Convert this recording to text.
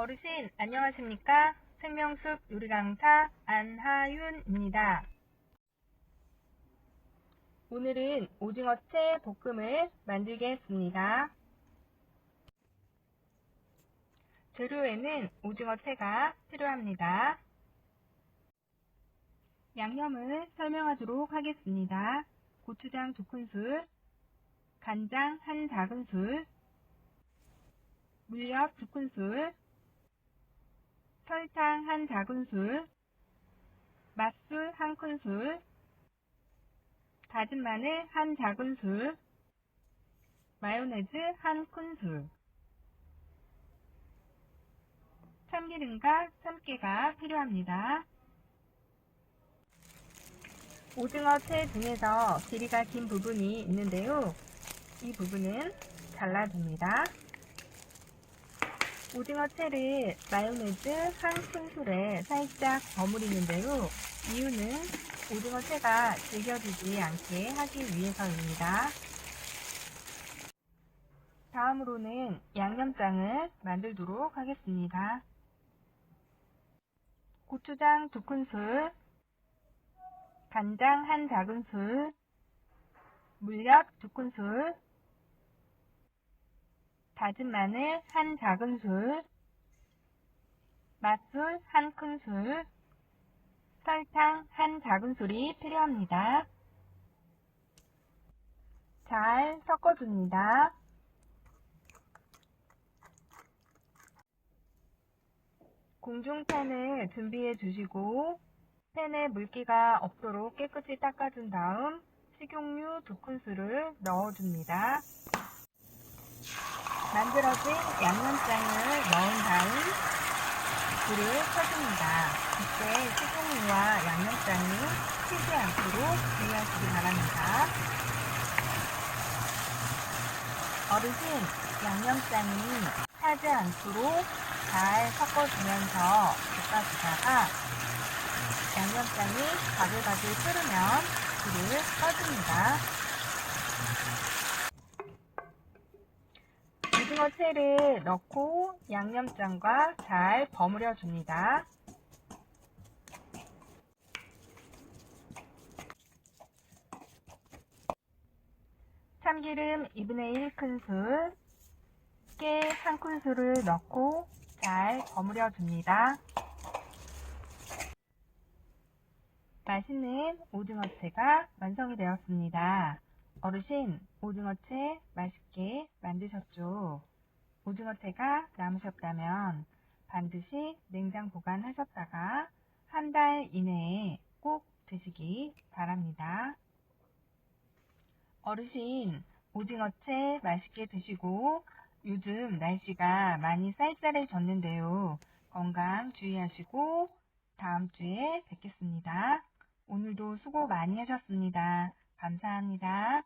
어르신, 안녕하십니까? 생명숲 요리 강사 안하윤입니다. 오늘은 오징어채 볶음을 만들겠습니다. 재료에는 오징어채가 필요합니다. 양념을 설명하도록 하겠습니다. 고추장 2큰술, 간장 1 작은술, 물엿 2큰술, 설탕 1 작은술, 맛술 1큰술, 다진 마늘 1 작은술, 마요네즈 1큰술, 참기름과 참깨가 필요합니다. 오징어 채 중에서 길이가 긴 부분이 있는데요. 이 부분은 잘라줍니다. 오징어 채를 마요네즈 한 큰술에 살짝 버무리는데요. 이유는 오징어 채가 질겨지지 않게 하기 위해서입니다. 다음으로는 양념장을 만들도록 하겠습니다. 고추장 2큰술, 간장 1 작은술, 물엿 2큰술, 다진 마늘 1 작은술, 맛술 1 큰술, 설탕 1 작은술이 필요합니다. 잘 섞어줍니다. 공중팬을 준비해 주시고 팬에 물기가 없도록 깨끗이 닦아준 다음 식용유 2큰술을 넣어줍니다. 만들어진 양념장을 넣은 다음 불을 켜줍니다. 이때 식용유와 양념장이 튀지 않도록 주의하시기 바랍니다. 어르신, 양념장이 타지 않도록 잘 섞어주면서 볶아주다가 양념장이 바글바글 끓으면 불을 꺼줍니다. 오징어채를 넣고 양념장과 잘 버무려 줍니다. 참기름 2분의 1 큰술, 깨 1큰술을 넣고 잘 버무려 줍니다. 맛있는 오징어채가 완성이 되었습니다. 어르신, 오징어채 맛있게 만드셨죠? 오징어채가 남으셨다면 반드시 냉장 보관하셨다가 한 달 이내에 꼭 드시기 바랍니다. 어르신, 오징어채 맛있게 드시고 요즘 날씨가 많이 쌀쌀해졌는데요. 건강 주의하시고 다음 주에 뵙겠습니다. 오늘도 수고 많이 하셨습니다. 감사합니다.